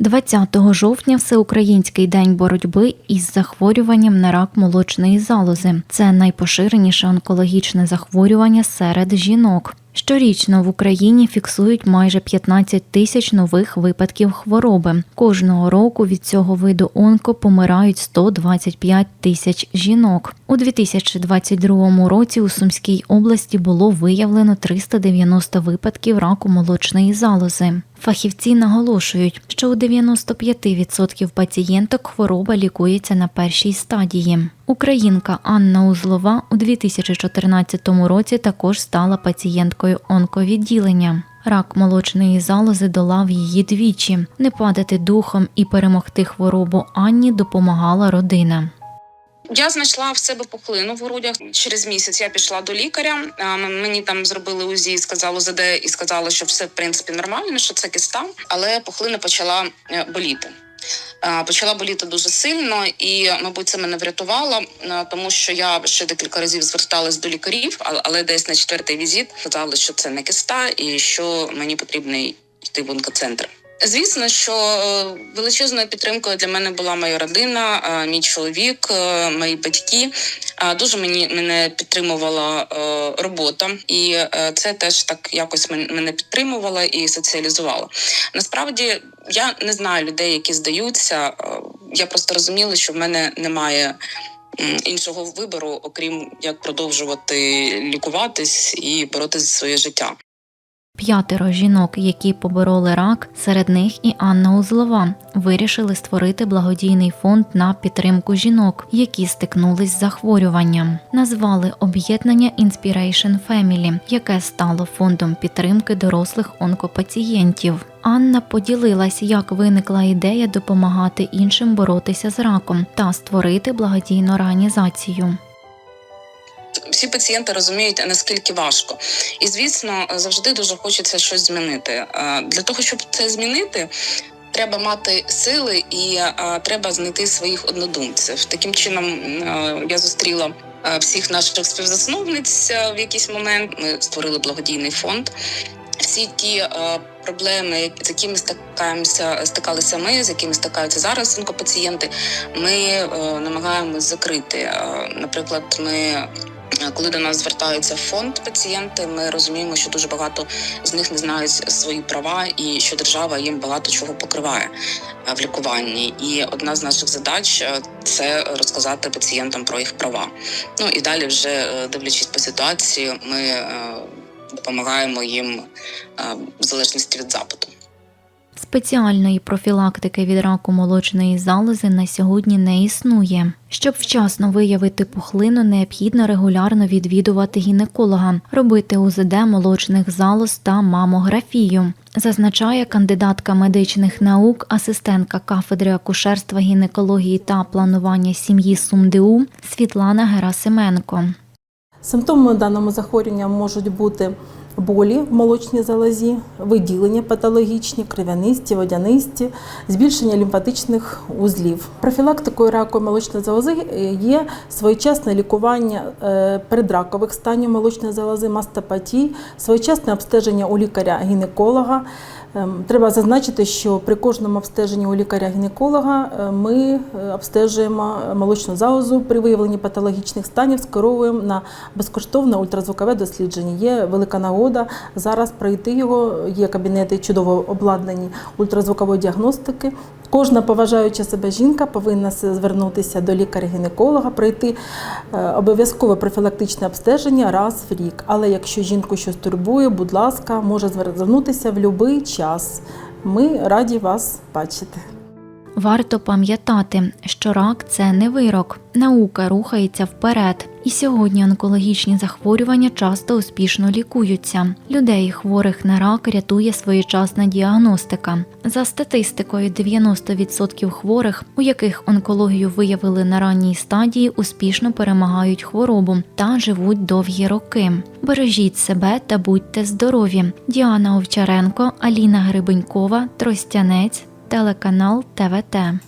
20 жовтня Всеукраїнський день боротьби із захворюванням на рак молочної залози. Це найпоширеніше онкологічне захворювання серед жінок. Щорічно в Україні фіксують майже 15 тисяч нових випадків хвороби. Кожного року від цього виду онко помирають 125 тисяч жінок. У 2022 році у Сумській області було виявлено 390 випадків раку молочної залози. Фахівці наголошують, що у 95% пацієнток хвороба лікується на першій стадії. Українка Анна Узлова у 2014 році також стала пацієнткою онковідділення. Рак молочної залози долав її двічі. Не падати духом і перемогти хворобу Анні допомагала родина. Я знайшла в себе пухлину в грудях. Через місяць я пішла до лікаря. Мені там зробили УЗІ, сказали ЗД і сказали, що все в принципі нормально, що це киста, але пухлина почала е, боліти. Почала боліти дуже сильно, і, мабуть, це мене врятувало, е, тому що я ще декілька разів зверталась до лікарів, але десь на четвертий візит сказали, що це не киста і що мені потрібно йти в онкоцентр. Звісно, що е, величезною підтримкою для мене була моя родина, е, мій чоловік, е, мої батьки. Дуже мені мене підтримувала робота, і це теж так якось мене підтримувало і соціалізувало. Насправді я не знаю людей, які здаються. Я просто розуміла, що в мене немає іншого вибору, окрім як продовжувати лікуватись і боротися за своє життя. П'ятеро жінок, які побороли рак, серед них і Анна Узлова, вирішили створити благодійний фонд на підтримку жінок, які стикнулись з захворюванням. Назвали об'єднання Inspiration Family, яке стало фондом підтримки дорослих онкопацієнтів. Анна поділилась, як виникла ідея допомагати іншим боротися з раком та створити благодійну організацію. Всі пацієнти розуміють наскільки важко, і звісно, завжди дуже хочеться щось змінити. Е, Для того щоб це змінити. Треба мати сили і е, треба знайти своїх однодумців. Таким чином е, я зустріла всіх наших співзасновниць в якийсь момент. Ми створили благодійний фонд. Всі ті е, проблеми, з якими стикаємося, стикалися ми, з якими стикаються зараз онкопацієнти, ми е, намагаємось закрити. Е, наприклад, ми коли до нас звертаються в фонд пацієнти, ми розуміємо, що дуже багато з них не знають свої права, і що держава їм багато чого покриває е, в лікуванні. І одна з наших задач е, це розказати пацієнтам про їх права. Ну і далі, вже е, дивлячись по ситуації, ми допомагаємо їм в залежності від запиту. Спеціальної профілактики від раку молочної залози на сьогодні не існує. Щоб вчасно виявити пухлину, необхідно регулярно відвідувати гінеколога, робити УЗД молочних залоз та мамографію. Зазначає кандидатка медичних наук, асистентка кафедри акушерства, гінекології та планування сім'ї СумДУ Світлана Герасименко. Симптоми даному захворювання можуть бути болі в молочній залозі, виділення патологічні, крив'янисті, водянисті, збільшення лімфатичних узлів. Профілактикою раку молочної залози є своєчасне лікування передракових предракових станів молочної залози, мастопатій, своєчасне обстеження у лікаря-гінеколога. Ем, Треба зазначити, що при кожному обстеженні у лікаря-гінеколога е, ми е, обстежуємо молочну залозу при виявленні патологічних станів, скеровуємо на безкоштовне ультразвукове дослідження. Є велика нагода зараз пройти його. Є кабінети чудово обладнані ультразвукової діагностики. Кожна поважаюча себе жінка повинна звернутися до лікаря-гінеколога, пройти е, обов'язкове профілактичне обстеження раз в рік. Але якщо жінку щось турбує, будь ласка, може звернутися в будь-який час. Ми раді вас бачити. Варто пам'ятати, що рак це не вирок. Наука рухається вперед. І сьогодні онкологічні захворювання часто успішно лікуються. Людей, хворих на рак, рятує своєчасна діагностика. За статистикою, 90% хворих, у яких онкологію виявили на ранній стадії, успішно перемагають хворобу та живуть довгі роки. Бережіть себе та будьте здорові. Діана Овчаренко, Аліна Грибенькова, Тростянець, телеканал ТВТ.